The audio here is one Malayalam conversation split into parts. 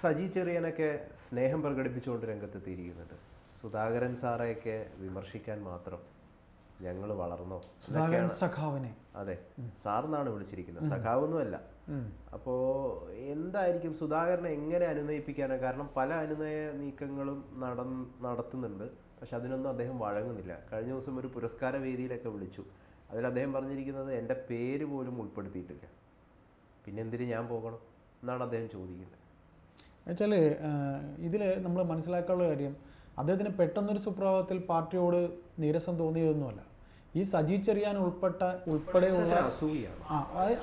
സജി ചെറിയനൊക്കെ സ്നേഹം പ്രകടിപ്പിച്ചുകൊണ്ട് രംഗത്തെത്തിയിരിക്കുന്നുണ്ട്. സുധാകരൻ സാറെയൊക്കെ വിമർശിക്കാൻ മാത്രം ഞങ്ങൾ വളർന്നോ? സുധാകരൻ സഖാവിനെ. അതെ സാറിനാണ് വിളിച്ചിരിക്കുന്നത്. സഖാവൊന്നുമല്ല. അപ്പോ എന്തായിരിക്കും സുധാകരനെ എങ്ങനെ അനുനയിപ്പിക്കാനോ കാരണം പല അനുനയ നീക്കങ്ങളും നട നടത്തുന്നുണ്ട്. പക്ഷെ അതിനൊന്നും അദ്ദേഹം വഴങ്ങുന്നില്ല. കഴിഞ്ഞ ദിവസം ഒരു പുരസ്കാര വേദിയിലൊക്കെ വിളിച്ചു. അതിൽ അദ്ദേഹം പറഞ്ഞിരിക്കുന്നത് എന്റെ പേര് പോലും ഉൾപ്പെടുത്തിയിട്ടില്ല. പിന്നെ എന്തിന് ഞാൻ പോകണം? എന്നാണ് അദ്ദേഹം ചോദിക്കുന്നത്. വെച്ചാൽ ഇതിൽ നമ്മൾ മനസ്സിലാക്കാനുള്ള കാര്യം അദ്ദേഹത്തിന് പെട്ടെന്നൊരു സുപ്രഭാതത്തിൽ പാർട്ടിയോട് നീരസം തോന്നിയതൊന്നുമല്ല. ഈ സജി ചെറിയാൻ ഉൾപ്പെട്ട ഉൾപ്പെടെയുള്ള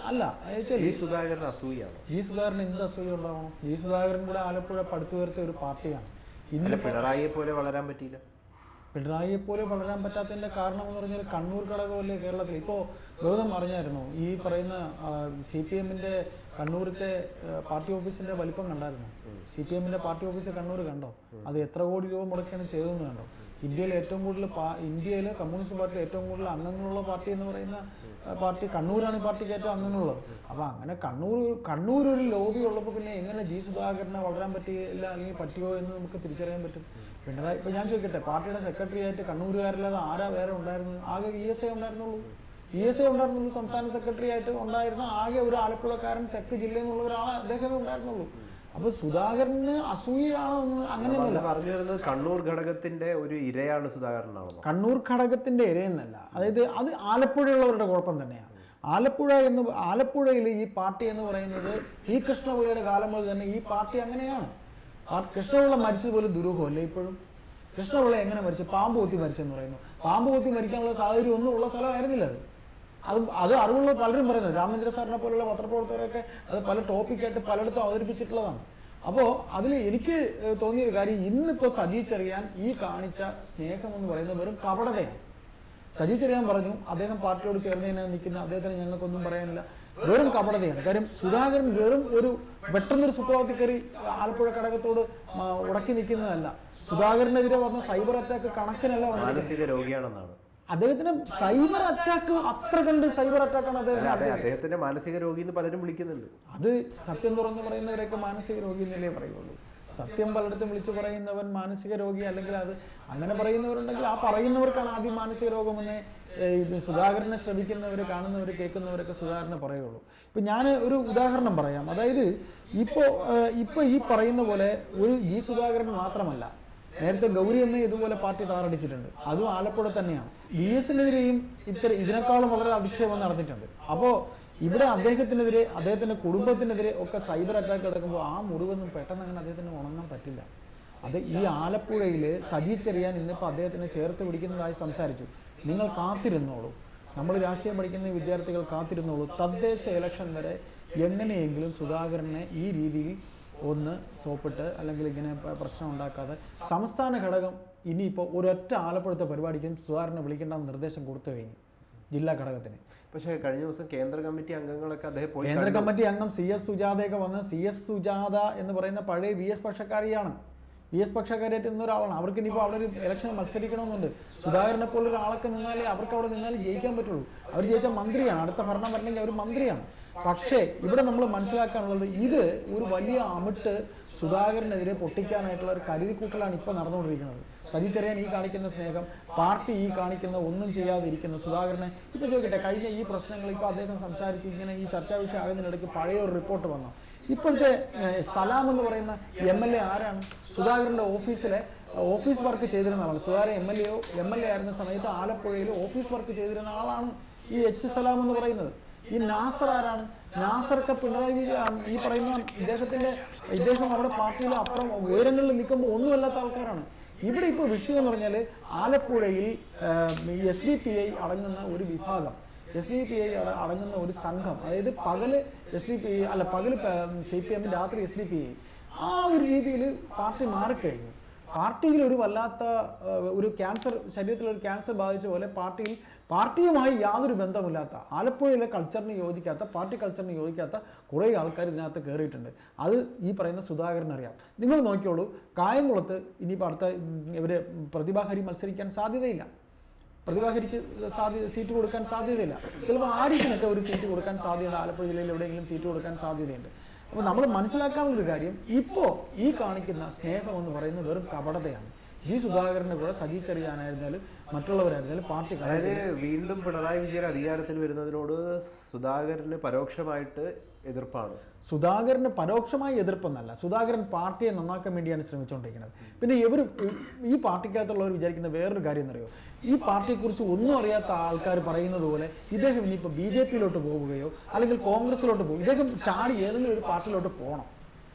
അല്ല ഈ സുധാകരൻ എന്ത് അസൂയ ഉണ്ടാവണം ഈ സുധാകരൻ കൂടെ ആലപ്പുഴ പടുത്തുയർത്തിയ ഒരു പാർട്ടിയാണ്. ഇന്ന് പിണറായിയെ പോലെ വളരാൻ പറ്റിയില്ല. പിണറായിയെ പോലെ വളരാൻ പറ്റാത്തതിന്റെ കാരണം എന്ന് പറഞ്ഞാൽ കണ്ണൂർ ഘടകമല്ലേ കേരളത്തിൽ? ഇപ്പോൾ ഗൗതം അറിഞ്ഞായിരുന്നു? ഈ പറയുന്ന സി പി എമ്മിന്റെ കണ്ണൂരത്തെ പാർട്ടി ഓഫീസിന്റെ വലിപ്പം കണ്ടായിരുന്നു? സി പി എമ്മിന്റെ പാർട്ടി ഓഫീസ് കണ്ണൂർ കണ്ടോ? അത് എത്ര കോടി രൂപ മുടക്കിയാണ് ചെയ്തതെന്ന് കണ്ടോ? ഇന്ത്യയിൽ ഏറ്റവും കൂടുതൽ പാ- ഇന്ത്യയിൽ കമ്മ്യൂണിസ്റ്റ് പാർട്ടിയിൽ ഏറ്റവും കൂടുതൽ അംഗങ്ങളുള്ള പാർട്ടി എന്ന് പറയുന്ന പാർട്ടി കണ്ണൂരാണ് ഈ പാർട്ടിക്ക് ഏറ്റവും അംഗങ്ങളുള്ളത്. അപ്പോൾ അങ്ങനെ കണ്ണൂർ കണ്ണൂർ ഒരു ലോബി ഉള്ളപ്പോൾ പിന്നെ എങ്ങനെ ജി സുധാകരനെ വളരാൻ പറ്റിയില്ല അല്ലെങ്കിൽ പറ്റിയോ എന്ന് നമുക്ക് തിരിച്ചറിയാൻ പറ്റും. പിണറായി ഇപ്പൊ ഞാൻ ചോദിക്കട്ടെ പാർട്ടിയുടെ സെക്രട്ടറി ആയിട്ട് കണ്ണൂരുകാരില്ലാതെ ആരാ വേറെ ഉണ്ടായിരുന്നു? ആകെ ഇ എസ് ഐ ഉണ്ടായിരുന്നുള്ളൂ. ഇ എസ് ഐ ഉണ്ടായിരുന്നുള്ളൂ സംസ്ഥാന സെക്രട്ടറി ആയിട്ട് ഉണ്ടായിരുന്ന ആകെ ഒരു ആലപ്പുഴക്കാരൻ തെക്ക് ജില്ലയിൽ നിന്നുള്ള ഒരാളെ അദ്ദേഹമേ ഉണ്ടായിരുന്നുള്ളൂ. അപ്പൊ സുധാകരന് അസൂയാണോ അങ്ങനെ അങ്ങനെയൊന്നുമില്ല പറഞ്ഞു വരുന്നത് കണ്ണൂർ ഘടകത്തിന്റെ ഒരു ഇരയാണ് സുധാകരനാണെന്നോ. കണ്ണൂർ ഘടകത്തിന്റെ ഇരയെന്നല്ല. അതായത് അത് ആലപ്പുഴയുള്ളവരുടെ കുഴപ്പം തന്നെയാണ്. ആലപ്പുഴ എന്ന് ആലപ്പുഴയിൽ ഈ പാർട്ടി എന്ന് പറയുന്നത് ഈ കൃഷ്ണപുരയുടെ കാലം മുതൽ തന്നെ ഈ പാർട്ടി അങ്ങനെയാണ്. ആ കൃഷ്ണപിള്ള മരിച്ചതുപോലെ ദുരൂഹമല്ലേ ഇപ്പോഴും? കൃഷ്ണപിള്ള എങ്ങനെ മരിച്ചു? പാമ്പ് കൊത്തി മരിച്ചെന്ന് പറയുന്നു. പാമ്പ് കൊത്തി മരിക്കാനുള്ള സാഹചര്യം ഒന്നും ഉള്ള സ്ഥലമായിരുന്നില്ല അത്. അത് അത് അറിവുള്ള പലരും പറയുന്നത് രാമചന്ദ്ര സാറിനെ പോലുള്ള പത്രപ്രവർത്തകരൊക്കെ അത് പല ടോപ്പിക്കായിട്ട് പലയിടത്തും അവതരിപ്പിച്ചിട്ടുള്ളതാണ്. അപ്പോൾ അതിൽ എനിക്ക് തോന്നിയൊരു കാര്യം ഇന്നിപ്പോൾ സജീച്ചറിയാൻ ഈ കാണിച്ച സ്നേഹം എന്ന് പറയുന്നത് വെറും കപടതയാണ്. സജി ചെറിയാൻ പറഞ്ഞു അദ്ദേഹം പാർട്ടിയോട് ചേർന്ന് തന്നെ നിൽക്കുന്ന അദ്ദേഹത്തിന് ഞങ്ങൾക്കൊന്നും പറയാനില്ല. വെറും കപടതയാണ്. കാര്യം സുധാകരൻ വെറും ഒരു പെട്ടെന്നൊരു സുപ്രഭാതത്തിൽ കയറി ആലപ്പുഴ ഘടകത്തോട് ഉടക്കി നിൽക്കുന്നതല്ല. സുധാകരനെതിരെ വന്ന സൈബർ അറ്റാക്ക് കണക്കിനല്ല മാനസിക രോഗിയാണെന്നാണ്. അദ്ദേഹത്തിന് സൈബർ അറ്റാക്ക് അത്ര കണ്ട് സൈബർ അറ്റാക്കാണ് അദ്ദേഹം അദ്ദേഹത്തിന്റെ മാനസിക രോഗി എന്ന് പലരും വിളിക്കുന്നുണ്ട്. അത് സത്യം തുറന്നു പറയുന്നവരെയൊക്കെ മാനസിക രോഗി എന്നല്ലേ പറയുള്ളൂ. സത്യം പലയിടത്തും വിളിച്ചു പറയുന്നവൻ മാനസിക രോഗി അല്ലെങ്കിൽ അത് അങ്ങനെ പറയുന്നവരുണ്ടെങ്കിൽ ആ പറയുന്നവർക്കാണ് ആദ്യം മാനസിക രോഗമെന്നേ ഇത് സുധാകരനെ ശ്രമിക്കുന്നവർ കാണുന്നവർ കേൾക്കുന്നവരൊക്കെ സുധാകരനെ പറയുള്ളൂ. ഇപ്പം ഞാൻ ഒരു ഉദാഹരണം പറയാം. അതായത് ഇപ്പോൾ ഇപ്പോൾ ഈ പറയുന്ന പോലെ ഒരു ജി സുധാകരൻ മാത്രമല്ല നേരത്തെ ഗൗരി അമ്മ ഇതുപോലെ പാർട്ടി താറടിച്ചിട്ടുണ്ട് അതും ആലപ്പുഴ തന്നെയാണ്. ബി എസിനെതിരെയും ഇത്തരം ഇതിനേക്കാളും വളരെ അധിക്ഷേപം നടന്നിട്ടുണ്ട്. അപ്പോൾ ഇവിടെ അദ്ദേഹത്തിനെതിരെ അദ്ദേഹത്തിന്റെ കുടുംബത്തിനെതിരെ ഒക്കെ സൈബർ അറ്റാക്ക് നടക്കുമ്പോൾ ആ മുറിവൊന്നും പെട്ടെന്ന് അങ്ങനെ അദ്ദേഹത്തിന് ഉണങ്ങാൻ പറ്റില്ല. അത് ഈ ആലപ്പുഴയിൽ സജി ഇന്നിപ്പോൾ അദ്ദേഹത്തിനെ ചേർത്ത് പിടിക്കുന്നതായി സംസാരിച്ചു. നിങ്ങൾ കാത്തിരുന്നോളൂ. നമ്മൾ രാഷ്ട്രീയം പഠിക്കുന്ന വിദ്യാർത്ഥികൾ കാത്തിരുന്നോളൂ. തദ്ദേശ ഇലക്ഷൻ വരെ എങ്ങനെയെങ്കിലും സുധാകരനെ ഈ രീതിയിൽ ഒന്ന് സോപ്പിട്ട് അല്ലെങ്കിൽ ഇങ്ങനെ പ്രശ്നം ഉണ്ടാക്കാതെ സംസ്ഥാന ഘടകം ഇനിയിപ്പോൾ ഒരൊറ്റ ആലപ്പുഴത്തെ പരിപാടിക്കും സുധാകരനെ വിളിക്കേണ്ട നിർദ്ദേശം കൊടുത്തു കഴിഞ്ഞു ജില്ലാ ഘടകത്തിന്. പക്ഷേ കഴിഞ്ഞ ദിവസം കേന്ദ്ര കമ്മിറ്റി അംഗങ്ങളൊക്കെ അദ്ദേഹം പോയി കേന്ദ്ര കമ്മിറ്റി അംഗം സി എസ് സുജാതയൊക്കെ വന്ന് സി എസ് സുജാത എന്ന് പറയുന്ന പഴയ വി എസ് പക്ഷക്കാരിയാണ്. വി എസ് പക്ഷക്കാരായിട്ട് നിന്ന ഒരാളാണ്. അവർക്ക് ഇനിയിപ്പോൾ അവിടെ ഒരു ഇലക്ഷൻ മത്സരിക്കണമെന്നുണ്ട്. സുധാകരനെ പോലെ ഒരാളൊക്കെ നിന്നാലേ അവർക്ക് അവിടെ നിന്നാലേ ജയിക്കാൻ പറ്റുള്ളൂ. അവർ ജയിച്ച മന്ത്രിയാണ്. അടുത്ത ഭരണം വരണമെങ്കിൽ അവർ മന്ത്രിയാണ്. പക്ഷേ ഇവിടെ നമ്മൾ മനസ്സിലാക്കാനുള്ളത് ഇത് ഒരു വലിയ അമിട്ട് സുധാകരനെതിരെ പൊട്ടിക്കാനായിട്ടുള്ള ഒരു കരുതിക്കൂട്ടലാണ് ഇപ്പോൾ നടന്നുകൊണ്ടിരിക്കുന്നത്. സജി ചെറിയാൻ ഈ കാണിക്കുന്ന സ്നേഹം പാർട്ടി ഈ കാണിക്കുന്ന ഒന്നും ചെയ്യാതിരിക്കുന്ന സുധാകരനെ ഇപ്പം ചോദിക്കട്ടെ കഴിഞ്ഞ ഈ പ്രശ്നങ്ങൾ ഇപ്പോൾ അദ്ദേഹം സംസാരിച്ച് ഇങ്ങനെ ഈ ചർച്ചാ വിഷയം ആകുന്നതിനിടയ്ക്ക് പഴയ ഒരു റിപ്പോർട്ട് വന്നു? ഇപ്പോഴത്തെ സലാം എന്ന് പറയുന്ന എം എൽ എ ആരാണ്? സുധാകരന്റെ ഓഫീസിലെ ഓഫീസ് വർക്ക് ചെയ്തിരുന്ന ആളാണ്. Sudhakaran M L A M L A ആയിരുന്ന സമയത്ത് ആലപ്പുഴയിൽ ഓഫീസ് വർക്ക് ചെയ്തിരുന്ന ആളാണ് ഈ എച്ച് സലാം എന്ന് പറയുന്നത്. ഈ നാസർ ആരാണ്? നാസർക്ക് പിണറായി ഈ പറയുന്ന ഇദ്ദേഹത്തിന്റെ ഇദ്ദേഹം അവിടെ പാർട്ടിയിൽ അപ്പുറം ഉയരങ്ങളിൽ നിൽക്കുമ്പോൾ ഒന്നുമല്ലാത്ത ആൾക്കാരാണ്. ഇവിടെ ഇപ്പോൾ വിഷയം എന്ന് പറഞ്ഞാൽ ആലപ്പുഴയിൽ എസ് ഡി പി ഐ അടങ്ങുന്ന ഒരു വിഭാഗം. എസ് ഡി പി ഐ അടങ്ങുന്ന ഒരു സംഘം. അതായത് പകൽ എസ് ഡി പി ഐ അല്ല പകൽ സി പി എമ്മിന് രാത്രി എസ് ഡി പി ഐ ആ ഒരു രീതിയിൽ പാർട്ടി മാറിക്കഴിഞ്ഞു. പാർട്ടിയിൽ ഒരു വല്ലാത്ത ഒരു ക്യാൻസർ ശരീരത്തിൽ ഒരു ക്യാൻസർ ബാധിച്ച പോലെ പാർട്ടിയിൽ പാർട്ടിയുമായി യാതൊരു ബന്ധമില്ലാത്ത ആലപ്പുഴയിലെ കൾച്ചറിന് യോജിക്കാത്ത പാർട്ടി കൾച്ചറിന് യോജിക്കാത്ത കുറേ ആൾക്കാർ ഇതിനകത്ത് കയറിയിട്ടുണ്ട്. അത് ഈ പറയുന്ന സുധാകരൻ അറിയാം. നിങ്ങൾ നോക്കിയോളൂ കായംകുളത്ത് ഇനിയിപ്പോൾ അടുത്ത ഇവർ പ്രതിഭാഹരി മത്സരിക്കാൻ സാധ്യതയില്ല. പ്രതിഭാഹരിക്ക് സാധ്യത സീറ്റ് കൊടുക്കാൻ സാധ്യതയില്ല. ചിലപ്പോൾ ആരിക്കിനൊക്കെ ഒരു സീറ്റ് കൊടുക്കാൻ സാധ്യതയുണ്ട്. ആലപ്പുഴ ജില്ലയിൽ എവിടെയെങ്കിലും സീറ്റ് കൊടുക്കാൻ സാധ്യതയുണ്ട്. അപ്പോൾ നമ്മൾ മനസ്സിലാക്കാനുള്ള ഒരു കാര്യം ഇപ്പോൾ ഈ കാണിക്കുന്ന സ്നേഹം എന്ന് പറയുന്നത് വെറും കപടതയാണ്. ജി സുധാകരന്റെ കൂടെ സജി ചെറിയാനായിരുന്നാലും മറ്റുള്ളവരായിരുന്നാലും പാർട്ടി അതായത് വീണ്ടും പിണറായി വിജയൻ അധികാരത്തിൽ വരുന്നതിനോട് സുധാകരന് പരോക്ഷമായിട്ട് എതിർപ്പാണ്. സുധാകരന് പരോക്ഷമായി എതിർപ്പെന്നല്ല. സുധാകരൻ പാർട്ടിയെ നന്നാക്കാൻ വേണ്ടിയാണ് ശ്രമിച്ചുകൊണ്ടിരിക്കുന്നത്. പിന്നെ ഇവർ ഈ പാർട്ടിക്കകത്തുള്ളവർ വിചാരിക്കുന്ന വേറൊരു കാര്യം എന്നറിയോ? ഈ പാർട്ടിയെക്കുറിച്ച് ഒന്നും അറിയാത്ത ആൾക്കാർ പറയുന്നത് പോലെ ഇദ്ദേഹം ഇനിയിപ്പോൾ ബി ജെ പിയിലോട്ട് പോവുകയോ അല്ലെങ്കിൽ കോൺഗ്രസിലോട്ട് പോകും ഇദ്ദേഹം ചാടി ഏതെങ്കിലും ഒരു പാർട്ടിയിലോട്ട് പോകണം.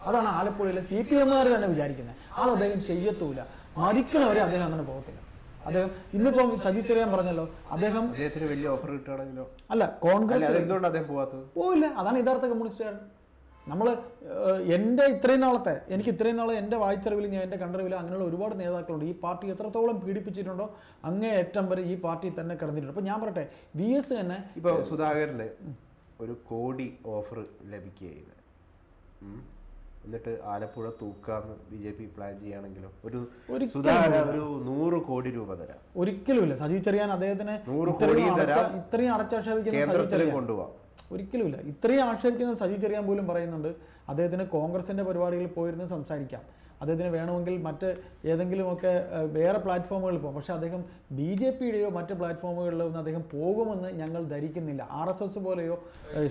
അതാണ് ആലപ്പുഴയിലെ സി പി എമ്മുകാർ തന്നെ വിചാരിക്കുന്നത്. അത് അദ്ദേഹം ചെയ്യത്തൂല മരിക്കണവരെ അദ്ദേഹം അങ്ങനെ പോകത്തില്ല. അദ്ദേഹം ഇന്നിപ്പം സജി ചെറിയാൻ പറഞ്ഞല്ലോ അദ്ദേഹം അദ്ദേഹത്തിന് വലിയ ഓഫർ കിട്ടുകയാണെങ്കിലോ? അല്ല കോൺഗ്രസ് അതെന്തുകൊണ്ട് അദ്ദേഹം പോവാത്തത്? പോവില്ല അതാണ് യഥാർത്ഥ കമ്മ്യൂണിസ്റ്റുകാരൻ നമ്മൾ എന്റെ ഇത്രയും നാളത്തെ എനിക്ക് ഇത്രയും നാളെ എന്റെ വായിച്ചറിവിൽ ഞാൻ എന്റെ കണ്ടറിവിൽ അങ്ങനെയുള്ള ഒരുപാട് നേതാക്കളുണ്ട്. ഈ പാർട്ടി എത്രത്തോളം പീഡിപ്പിച്ചിട്ടുണ്ടോ അങ്ങേ ഏറ്റവും വരെ ഈ പാർട്ടി തന്നെ കിടന്നിട്ടുണ്ട്. അപ്പോൾ ഞാൻ പറയട്ടെ വി എസ് തന്നെ ഇപ്പൊ സുധാകരന്റെ ഒരു കോടി ഓഫർ ലഭിക്കുകയായിരുന്നു. എന്നിട്ട് ആലപ്പുഴ തൂക്കാന്ന് ബി ജെ പി പ്ലാൻ ചെയ്യുകയാണെങ്കിലോ ഒരു ഒരു നൂറ് കോടി രൂപ തരാം. ഒരിക്കലുമില്ല സജീവ് ചെറിയാൻ അദ്ദേഹത്തിന് നൂറ് കോടി തരാം. ഇത്രയും അടച്ചാക്ഷേപിക്കുന്ന കൊണ്ടുപോകാം ഒരിക്കലുമില്ല ഇത്രയും ആക്ഷേപിക്കുന്ന സജീവ് ചെറിയാൻ പോലും പറയുന്നുണ്ട്. അദ്ദേഹത്തിന് കോൺഗ്രസിന്റെ പരിപാടികളിൽ പോയിരുന്ന് സംസാരിക്കാം. അദ്ദേഹത്തിന് വേണമെങ്കിൽ മറ്റ് ഏതെങ്കിലുമൊക്കെ വേറെ പ്ലാറ്റ്ഫോമുകളിൽ പോകും. പക്ഷേ അദ്ദേഹം ബി ജെ പിയുടെയോ മറ്റ് പ്ലാറ്റ്ഫോമുകളിലോ ഒന്നും അദ്ദേഹം പോകുമെന്ന് ഞങ്ങൾ ധരിക്കുന്നില്ല. ആർ എസ് എസ് പോലെയോ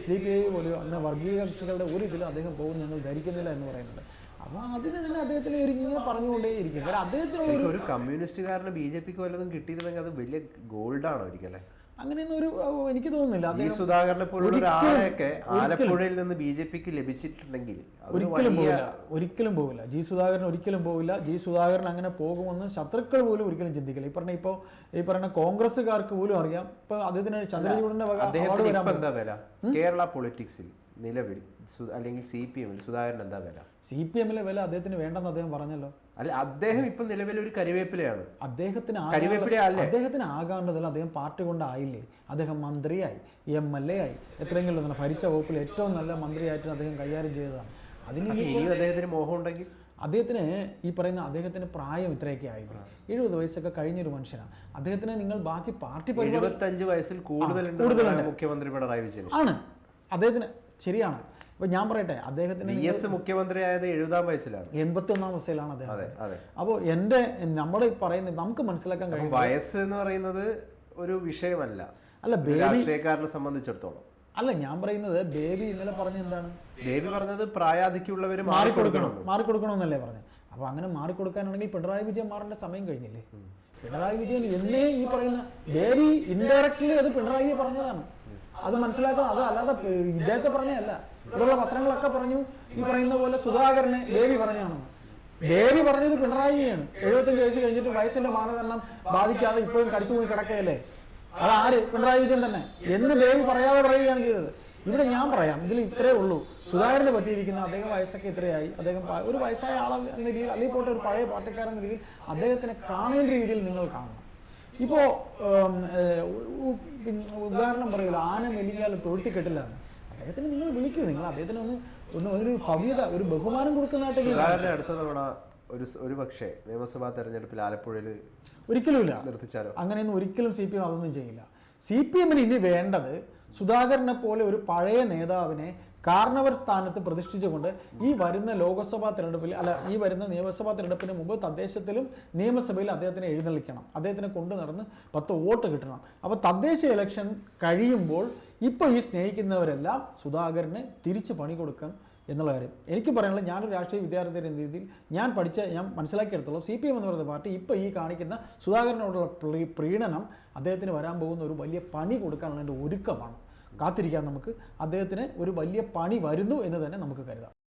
ഡി പി ഐ പോലെയോ അങ്ങനെ വർഗീയ കക്ഷികളുടെ ഒരു ഇതിലും അദ്ദേഹം പോകും ഞങ്ങൾ ധരിക്കുന്നില്ല എന്ന് പറയുന്നുണ്ട്. അപ്പോൾ അതിന് തന്നെ അദ്ദേഹത്തിന് ഇങ്ങനെ പറഞ്ഞുകൊണ്ടേയിരിക്കും. കാരണം അദ്ദേഹത്തിനുള്ള ഒരു കമ്മ്യൂണിസ്റ്റുകാരന് ബി ജെ പിക്ക് വല്ലതും കിട്ടിയിരുന്നെങ്കിൽ അത് വലിയ ഗോൾഡാണ് ഒരിക്കലേ. അങ്ങനെയൊന്നും ഒരു എനിക്ക് തോന്നുന്നില്ല. ഈ സുധാകരനെ പോലുള്ള ഒരാളെയൊക്കെ ആലപ്പുഴയിൽ നിന്ന് ബി ജെ പിക്ക് ലഭിച്ചിട്ടുണ്ടെങ്കിൽ ഒരിക്കലും പോകില്ല ഒരിക്കലും പോകില്ല ജി സുധാകരൻ ഒരിക്കലും പോകില്ല ജി സുധാകരൻ അങ്ങനെ പോകുമെന്ന് ശത്രുക്കൾ പോലും ഒരിക്കലും ചിന്തിക്കില്ല. ഈ പറഞ്ഞ ഇപ്പോൾ ഈ പറഞ്ഞ കോൺഗ്രസ്സുകാർക്ക് പോലും അറിയാം. ഇപ്പൊ അദ്ദേഹത്തിന് ചന്ദ്രചൂഡിന്റെ വക കേരള പൊളിറ്റിക്സിൽ നിലവിൽ അല്ലെങ്കിൽ സി പി എമ്മിൽ. സുധാകരൻ എന്താ വില? സി പി എമ്മിലെ വില അദ്ദേഹത്തിന് വേണ്ടെന്ന് അദ്ദേഹം പറഞ്ഞല്ലോ. അല്ല അദ്ദേഹം ഇപ്പം നിലവിൽ ഒരു കരിവേപ്പിലയാണ്. അദ്ദേഹത്തിന്? അദ്ദേഹത്തിന് ആകാണ്ടതല്ല അദ്ദേഹം പാർട്ടി കൊണ്ടായില്ലേ അദ്ദേഹം മന്ത്രിയായി എം എൽ എ ആയി. എത്രയെങ്കിലും തന്നെ ഭരിച്ച വകുപ്പിൽ ഏറ്റവും നല്ല മന്ത്രിയായിട്ട് അദ്ദേഹം കൈകാര്യം ചെയ്തതാണ്. അതിന് അദ്ദേഹത്തിന് മോഹം ഉണ്ടെങ്കിൽ അദ്ദേഹത്തിന് ഈ പറയുന്ന അദ്ദേഹത്തിന് പ്രായം ഇത്രയൊക്കെ ആയില്ലേ? എഴുപത് വയസ്സൊക്കെ കഴിഞ്ഞൊരു മനുഷ്യനാണ് അദ്ദേഹത്തിന് നിങ്ങൾ ബാക്കി പാർട്ടി എഴുപത്തഞ്ച് വയസ്സിൽ കൂടുതൽ കൂടുതലുണ്ട്. മുഖ്യമന്ത്രി പിണറായി വിജയൻ. ആണ്. അദ്ദേഹത്തിന് ശരിയാണ്. ഇപ്പൊ ഞാൻ പറയട്ടെ അദ്ദേഹത്തിന് മുഖ്യമന്ത്രി ആയത് എഴുപതാം വയസ്സിലാണ്. എൺപത്തി ഒന്നാം വയസ്സിലാണ് അദ്ദേഹം അപ്പോൾ എന്റെ നമ്മുടെ ഈ പറയുന്നത് നമുക്ക് മനസ്സിലാക്കാൻ കഴിയും വയസ്സ് എന്ന് പറയുന്നത് ഒരു വിഷയമല്ല. അല്ല രാഷ്ട്രീയക്കാരനെ സംബന്ധിച്ചിടത്തോളം. അല്ല ഞാൻ പറയുന്നത് ബേബി ഇന്നലെ പറഞ്ഞ എന്താണ്? ബേബി പറഞ്ഞത് പ്രായാധിക്യമുള്ളവർ മാറിക്കൊടുക്കണം മാറിക്കൊടുക്കണമെന്നല്ലേ പറഞ്ഞത്. അപ്പോൾ അങ്ങനെ മാറിക്കൊടുക്കാനാണെങ്കിൽ പിണറായി വിജയൻ മാറേണ്ട സമയം കഴിഞ്ഞില്ലേ? പിണറായി വിജയൻ എന്നേ ഈ പറയുന്ന ബേബി ഇൻഡയറക്ട്ലി അത് പിണറായിയെ പറഞ്ഞതാണ്. അത് മനസ്സിലാക്കാം അത് അല്ലാതെ ഇദ്ദേഹത്തെ പറഞ്ഞതല്ല. ഇവിടെയുള്ള പത്രങ്ങളൊക്കെ പറഞ്ഞു ഈ പറയുന്ന പോലെ സുധാകരനെ ദേവി പറഞ്ഞാണോ ദേവി പറഞ്ഞത് പിണറായിയാണ്. എഴുപത്തഞ്ച് വയസ്സ് കഴിഞ്ഞിട്ട് വയസ്സിന്റെ മാനദണ്ഡം ബാധിക്കാതെ ഇപ്പോഴും കടിച്ചു പോയി കിടക്കുകയല്ലേ? അത് ആര്? പിണറായി വിജയൻ തന്നെ. എന്ന് ദേവി പറയാതെ പറയുകയാണ് ചെയ്തത്. ഇവിടെ ഞാൻ പറയാം. ഇതിൽ ഇത്രേ ഉള്ളൂ. സുധാകരന് പറ്റിയിരിക്കുന്ന അദ്ദേഹം വയസ്സൊക്കെ ഇത്രയായി. അദ്ദേഹം ഒരു വയസ്സായ ആളെ എന്ന രീതിയിൽ അല്ലെങ്കിൽ പോട്ടെ ഒരു പഴയ പാട്ടക്കാരെന്ന രീതിയിൽ അദ്ദേഹത്തിനെ കാണേണ്ട രീതിയിൽ നിങ്ങൾ കാണണം. ഇപ്പോൾ ഉദാഹരണം പറയുമല്ലോ ആന മെലിഞ്ഞാൽ തൊഴുത്തി കെട്ടില്ല അദ്ദേഹത്തിന് നിങ്ങൾ വിളിക്കൂ നിങ്ങൾ അദ്ദേഹത്തിന് ഒന്ന് ഒന്ന് ഒരു ഭവ്യത ഒരു ബഹുമാനം കൊടുക്കുന്ന അടുത്ത തവണ ഒരു ഒരു പക്ഷേ നിയമസഭാ തെരഞ്ഞെടുപ്പിൽ ആലപ്പുഴയിൽ ഒരിക്കലുമില്ല. നിർത്തിച്ചാലോ? അങ്ങനെയൊന്നും ഒരിക്കലും സി പി എം അതൊന്നും ചെയ്യില്ല. സി പി എമ്മിന് ഇനി വേണ്ടത് സുധാകരനെ പോലെ ഒരു പഴയ നേതാവിനെ കാരണവർ സ്ഥാനത്ത് പ്രതിഷ്ഠിച്ചുകൊണ്ട് ഈ വരുന്ന ലോകസഭാ തെരഞ്ഞെടുപ്പിൽ അല്ല ഈ വരുന്ന നിയമസഭാ തെരഞ്ഞെടുപ്പിന് മുമ്പ് തദ്ദേശത്തിലും നിയമസഭയിൽ അദ്ദേഹത്തിനെ എഴുന്നള്ളിക്കണം. അദ്ദേഹത്തിനെ കൊണ്ടു നടന്ന് പത്ത് വോട്ട് കിട്ടണം. അപ്പോൾ തദ്ദേശ ഇലക്ഷൻ കഴിയുമ്പോൾ ഇപ്പോൾ ഈ സ്നേഹിക്കുന്നവരെല്ലാം സുധാകരന് തിരിച്ച് പണി കൊടുക്കാൻ എന്നുള്ള കാര്യം. എനിക്ക് പറയാനുള്ളത് ഞാനൊരു രാഷ്ട്രീയ വിദ്യാർത്ഥി എന്ന രീതിയിൽ ഞാൻ പഠിച്ച ഞാൻ മനസ്സിലാക്കിയെടുത്തോളം സി പി എം എന്ന് പറയുന്ന പാർട്ടി ഇപ്പോൾ ഈ കാണിക്കുന്ന സുധാകരനോടുള്ള പ്രീ- പ്രീണനം അദ്ദേഹത്തിന് വരാൻ പോകുന്ന ഒരു വലിയ പണി കൊടുക്കാനുള്ള എന്റെ ഒരുക്കമാണ്. കാത്തിരിക്കാം നമുക്ക്. അദ്ദേഹത്തിന് ഒരു വലിയ പണി വരുന്നു എന്ന് തന്നെ നമുക്ക് കരുതാം.